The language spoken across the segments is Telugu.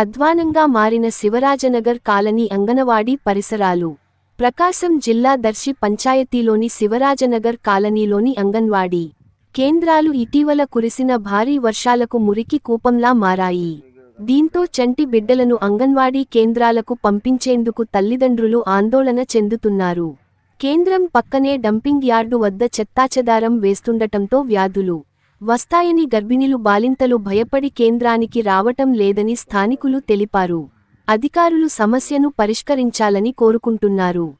అధ్వానంగా మారిన శివరాజనగర్ కాలనీ అంగనవాడీ పరిసరాలు. ప్రకాశం జిల్లా దర్శి పంచాయతీలోని శివరాజనగర్ కాలనీలోని అంగన్వాడీ. కేంద్రాలు ఇటీవల కురిసిన భారీ వర్షాలకు మురికి కూపంలా మారాయి. దీంతో చంటి బిడ్డలను అంగన్వాడీ కేంద్రాలకు పంపించేందుకు తల్లిదండ్రులు ఆందోళన చెందుతున్నారు. కేంద్రం పక్కనే డంపింగ్ యార్డు వద్ద చెత్తాచెదారం వేస్తుండటంతో వ్యాధులు. వస్తాయని గర్భిణులు బాలింతలు భయపడి కేంద్రానికి రావటం లేదని స్థానికులు తెలిపారు. అధికారులు సమస్యను పరిష్కరించాలని కోరుకుంటున్నారు.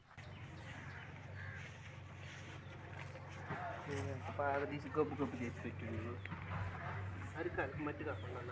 గబ్బు గబ్బు చేసి పెట్టిండు. మట్టి కాకుండా